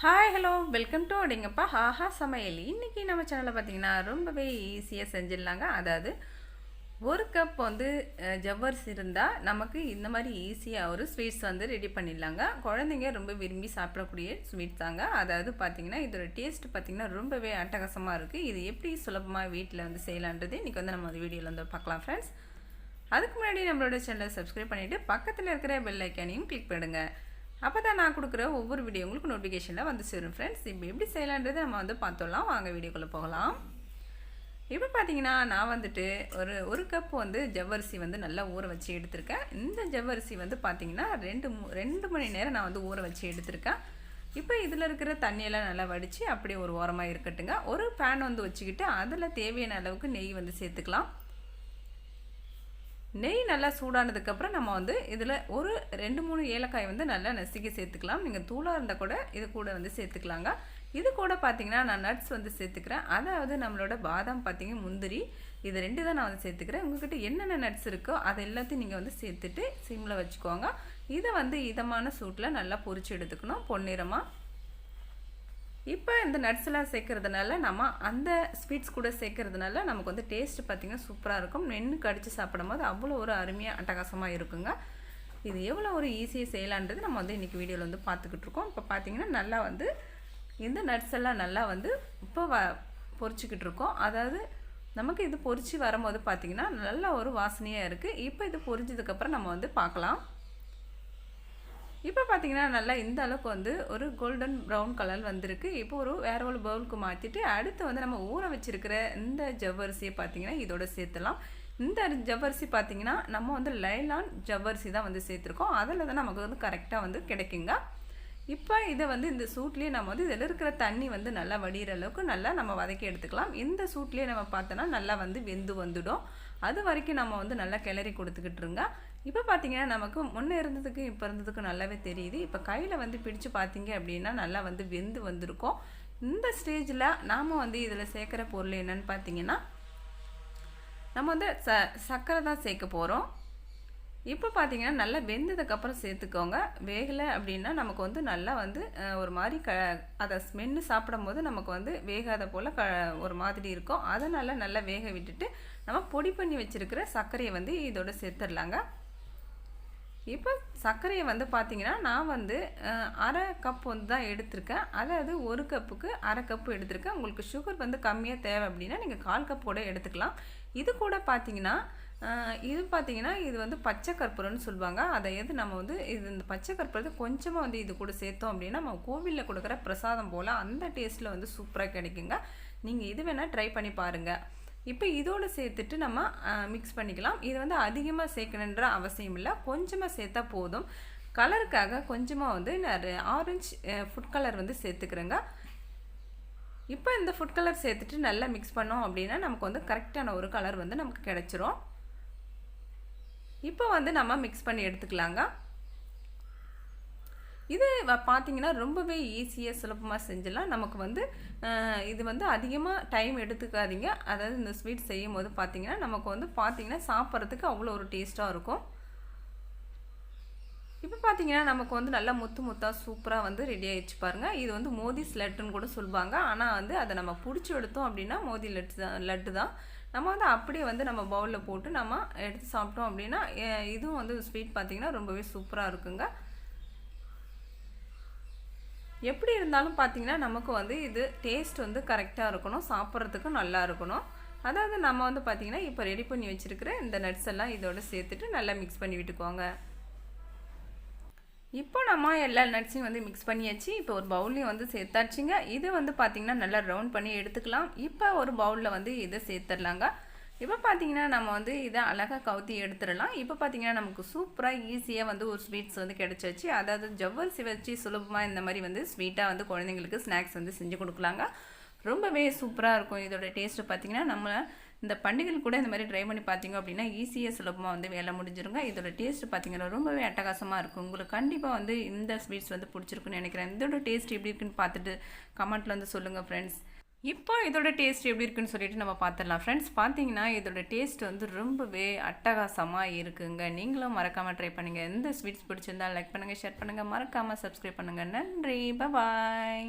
Hi hello welcome to அப்படிங்கப்பா ஹாஹா சமையல் இன்றைக்கி நம்ம சேனலில் பார்த்தீங்கன்னா ரொம்பவே ஈஸியாக செஞ்சிடலாங்க. அதாவது ஒரு கப் வந்து ஜவ்வர்ஸ் ஜவ்வரிசி இருந்தால் நமக்கு இந்த மாதிரி ஈஸியாக ஒரு ஸ்வீட்ஸ் வந்து ரெடி பண்ணிடலாங்க. குழந்தைங்க ரொம்ப விரும்பி சாப்பிடக்கூடிய ஸ்வீட்ஸ் தாங்க. அதாவது பார்த்தீங்கன்னா இதோட டேஸ்ட் பார்த்திங்கன்னா ரொம்பவே அட்டகாசமாக இருக்குது இது எப்படி சுலபமாக வீட்டில் வந்து செய்யலான்றது இன்றைக்கி வந்து நம்ம அந்த வீடியோவில் வந்து பார்க்கலாம் ஃப்ரெண்ட்ஸ் அதுக்கு முன்னாடி நம்மளோட சேனலை சப்ஸ்கிரைப் பண்ணிவிட்டு பக்கத்தில் இருக்கிற பெல் ஐக்கானையும் கிளிக் பண்ணுங்கள் அப்போ தான் நான் கொடுக்குற ஒவ்வொரு வீடியோ உங்களுக்கு நோட்டிஃபிகேஷனில் வந்து சேரும் ஃப்ரெண்ட்ஸ் இப்போ எப்படி செய்யலான்றதை நம்ம வந்து பார்த்துடலாம். வாங்க வீடியோக்குள்ளே போகலாம். இப்போ பார்த்தீங்கன்னா நான் வந்துட்டு ஒரு ஒரு கப் வந்து ஜவ்வரிசி வந்து நல்லா ஊற வச்சு எடுத்திருக்கேன். இந்த ஜவ்வரிசி வந்து பார்த்தீங்கன்னா ரெண்டு மூ- ரெண்டு மணி நேரம் நான் வந்து ஊற வச்சு எடுத்திருக்கேன். இப்போ இதில் இருக்கிற தண்ணியெல்லாம் நல்லா வடித்து அப்படியே ஒரு ஓரமாக இருக்கட்டுங்க. ஒரு பேன் வந்து வச்சுக்கிட்டு அதில் தேவையான அளவுக்கு நெய் வந்து சேர்த்துக்கலாம். நெய் நல்லா சூடானதுக்கப்புறம் நம்ம வந்து இதில் ஒரு ரெண்டு மூணு ஏலக்காய் வந்து நல்லா நசுக்கி சேர்த்துக்கலாம். நீங்கள் தூளாக இருந்தால் கூட இது கூட வந்து சேர்த்துக்கலாங்க. இது கூட பார்த்தீங்கன்னா நான் நட்ஸ் வந்து சேர்த்துக்கிறேன். அதாவது நம்மளோட பாதாம் பார்த்தீங்கன்னா முந்திரி இது ரெண்டு தான் நான் வந்து சேர்த்துக்கிறேன். உங்ககிட்ட என்னென்ன நட்ஸ் இருக்கோ அது எல்லாத்தையும் நீங்கள் வந்து சேர்த்துட்டு சிம்மில் வச்சுக்கோங்க. இதை வந்து இதமான சூட்டில் நல்லா பொரிச்சு எடுத்துக்கணும். பொன்னிறமாக இப்போ இந்த நட்ஸ் எல்லாம் சேர்க்கறதுனால நம்ம அந்த ஸ்வீட்ஸ் கூட சேர்க்கறதுனால நமக்கு வந்து டேஸ்ட் பார்த்திங்கன்னா சூப்பராக இருக்கும். மென்று கடித்து சாப்பிடும்போது அவ்வளோ ஒரு அருமையாக அட்டகாசமாக இருக்குங்க. இது எவ்வளோ ஒரு ஈஸியாக செய்யலான்றது நம்ம வந்து இன்றைக்கி வீடியோவில் வந்து பார்த்துக்கிட்டு இருக்கோம். இப்போ பார்த்தீங்கன்னா நல்லா வந்து இந்த நட்ஸ் எல்லாம் நல்லா வந்து இப்போ வ பொறிச்சிக்கிட்டு இருக்கோம். அதாவது நமக்கு இது பொறிச்சு வரும்போது பார்த்திங்கன்னா நல்ல ஒரு வாசனையாக இருக்குது இப்போ இது பொரிஞ்சதுக்கப்புறம் நம்ம வந்து பார்க்கலாம் இப்போ பார்த்தீங்கன்னா நல்லா இந்த அளவுக்கு வந்து ஒரு கோல்டன் ப்ரௌன் கலர் வந்திருக்கு. இப்போ ஒரு வேற ஒரு பவுலுக்கு மாற்றிட்டு அடுத்து வந்து நம்ம ஊற வச்சிருக்கிற இந்த ஜவ்வரிசியை பார்த்தீங்கன்னா இதோட சேர்த்துலாம் இந்த ஜவ்வரிசி பார்த்தீங்கன்னா நம்ம வந்து லைலான் ஜவ்வரிசி தான் வந்து சேர்த்துருக்கோம். அதில் தான் நமக்கு வந்து கரெக்டாக வந்து கிடைக்குங்க. இப்போ இதை வந்து இந்த சூட்லேயே நம்ம வந்து இதில் இருக்கிற தண்ணி வந்து நல்லா வடிகிற அளவுக்கு நல்லா நம்ம வதக்கி எடுத்துக்கலாம். இந்த சூட்லேயே நம்ம பார்த்தோன்னா நல்லா வந்து வெந்து வந்துடும். அது வரைக்கும் நம்ம வந்து நல்லா கிளறி கொடுத்துக்கிட்டுருங்க. இப்போ பார்த்தீங்கன்னா நமக்கு முன்னே இருந்ததுக்கும் இப்போ இருந்ததுக்கு நல்லாவே தெரியுது. இப்போ கையில் வந்து பிடிச்சு பார்த்தீங்க அப்படின்னா நல்லா வந்து வெந்து வந்திருக்கும். இந்த ஸ்டேஜில் நாம் வந்து இதில் சேர்க்குற பொருள் என்னன்னு பார்த்தீங்கன்னா நம்ம வந்து ச சர்க்கரை தான் சேர்க்க போகிறோம் இப்போ பார்த்தீங்கன்னா நல்லா வெந்ததுக்கப்புறம் சேர்த்துக்கோங்க. வேகலை அப்படின்னா நமக்கு வந்து நல்லா வந்து ஒரு மாதிரி க அதை ஸ்மென்னு சாப்பிடும் போது நமக்கு வந்து வேகாத போல் க ஒரு மாதிரி இருக்கும். அதனால் நல்லா வேக விட்டுட்டு நம்ம பொடி பண்ணி வச்சுருக்கிற சர்க்கரையை வந்து இதோட சேர்த்துடலாங்க. இப்போ சர்க்கரையை வந்து பார்த்தீங்கன்னா நான் வந்து அரை கப் வந்து தான் எடுத்திருக்கேன். அதாவது ஒரு கப்புக்கு அரை கப்பு எடுத்திருக்கேன். உங்களுக்கு சுகர் வந்து கம்மியாக தேவை அப்படின்னா நீங்கள் கால் கப் கூட எடுத்துக்கலாம். இது கூட பார்த்தீங்கன்னா இது பார்த்தீங்கன்னா இது வந்து பச்சை கற்பூரம்னு சொல்லுவாங்க. அதை எது நம்ம வந்து இது இந்த பச்சை கற்பூரத்தை கொஞ்சமாக வந்து இது கூட சேர்த்தோம் அப்படின்னா நம்ம கோவிலில் கொடுக்குற பிரசாதம் போல் அந்த டேஸ்ட்டில் வந்து சூப்பராக கிடைக்குங்க. நீங்கள் இது வேணால் ட்ரை பண்ணி பாருங்கள் இப்போ இதோடு சேர்த்துட்டு நம்ம மிக்ஸ் பண்ணிக்கலாம். இது வந்து அதிகமாக சேர்க்கணுன்ற அவசியம் இல்லை. கொஞ்சமாக சேர்த்தா போதும். கலருக்காக கொஞ்சமாக வந்து நான் ஆரஞ்சு ஃபுட் கலர் வந்து சேர்த்துக்கிறேங்க. இப்போ இந்த ஃபுட் கலர் சேர்த்துட்டு நல்லா மிக்ஸ் பண்ணோம் அப்படின்னா நமக்கு வந்து கரெக்டான ஒரு கலர் வந்து நமக்கு கிடச்சிரும். இப்போ வந்து நம்ம மிக்ஸ் பண்ணி எடுத்துக்கலாங்க. இது பார்த்தீங்கன்னா ரொம்பவே ஈஸியாக சுலபமாக செஞ்சிடலாம். நமக்கு வந்து இது வந்து அதிகமாக டைம் எடுத்துக்காதீங்க. அதாவது இந்த ஸ்வீட் செய்யும் போது பார்த்தீங்கன்னா நமக்கு வந்து பார்த்தீங்கன்னா சாப்பிட்றதுக்கு அவ்வளோ ஒரு டேஸ்ட்டாக இருக்கும். இப்போ பார்த்தீங்கன்னா நமக்கு வந்து நல்லா முத்து முத்தாக சூப்பராக வந்து ரெடி ஆகிடுச்சு பாருங்கள் இது வந்து மோதி லட்டுன்னு கூட சொல்லுவாங்க. ஆனால் வந்து அதை நம்ம பிடிச்சி எடுத்தோம் அப்படின்னா மோதி லட்டு தான் லட்டு தான். நம்ம வந்து அப்படியே வந்து நம்ம பவுலில் போட்டு நம்ம எடுத்து சாப்பிட்டோம் அப்படின்னா இதுவும் வந்து ஸ்வீட் பார்த்தீங்கன்னா ரொம்பவே சூப்பராக இருக்குங்க. எப்படி இருந்தாலும் பார்த்தீங்கன்னா நமக்கு வந்து இது டேஸ்ட் வந்து கரெக்டாக இருக்கணும் சாப்பிட்றதுக்கும் நல்லா இருக்கணும். அதாவது நம்ம வந்து பார்த்திங்கன்னா இப்போ ரெடி பண்ணி வச்சுருக்கிற இந்த நட்ஸ் எல்லாம் இதோட சேர்த்துட்டு நல்லா மிக்ஸ் பண்ணி விட்டுக்கோங்க. இப்போ நம்ம எல்லா நட்ஸையும் வந்து மிக்ஸ் பண்ணியாச்சு. இப்போ ஒரு பவுல்லையும் வந்து சேர்த்தாச்சுங்க. இது வந்து பார்த்திங்கன்னா நல்லா ரவுண்ட் பண்ணி எடுத்துக்கலாம். இப்போ ஒரு பவுலில் வந்து இதை சேர்த்துடலாங்க. இப்போ பார்த்தீங்கன்னா நம்ம வந்து இதை அழகாக கவுத்தி எடுத்துடலாம். இப்போ பார்த்தீங்கன்னா நமக்கு சூப்பராக ஈஸியாக வந்து ஒரு ஸ்வீட்ஸ் வந்து கிடச்சிச்சு அதாவது ஜவ்வரிசி வச்சு சுலபமாக இந்த மாதிரி வந்து ஸ்வீட்டாக வந்து குழந்தைங்களுக்கு ஸ்நாக்ஸ் வந்து செஞ்சு கொடுக்கலாங்க. ரொம்பவே சூப்பராக இருக்கும். இதோட டேஸ்ட்டு பார்த்தீங்கன்னா நம்ம இந்த பண்டிகைகள் கூட இந்த மாதிரி ட்ரை பண்ணி பார்த்தீங்க அப்படின்னா ஈஸியாக சுலபமாக வந்து வேலை முடிஞ்சிருங்க. இதோட டேஸ்ட் பார்த்தீங்கன்னா ரொம்பவே அட்டகாசமாக இருக்கும். உங்களுக்கு கண்டிப்பாக வந்து இந்த ஸ்வீட்ஸ் வந்து பிடிச்சிருக்குன்னு நினைக்கிறேன். இதோட டேஸ்ட் எப்படி இருக்குன்னு பார்த்துட்டு கமெண்ட்டில் வந்து சொல்லுங்கள் ஃப்ரெண்ட்ஸ் இப்போ இதோட டேஸ்ட் எப்படி இருக்குன்னு சொல்லிட்டு நம்ம பார்த்துடலாம். ஃப்ரெண்ட்ஸ் பார்த்தீங்கன்னா இதோட டேஸ்ட் வந்து ரொம்பவே அட்டகாசமாக இருக்குங்க. நீங்களும் மறக்காமல் ட்ரை பண்ணுங்கள் எந்த ஸ்வீட்ஸ் பிடிச்சிருந்தா லைக் பண்ணுங்கள் ஷேர் பண்ணுங்கள் மறக்காமல் சப்ஸ்கிரைப் பண்ணுங்கள் நன்றி. பாய்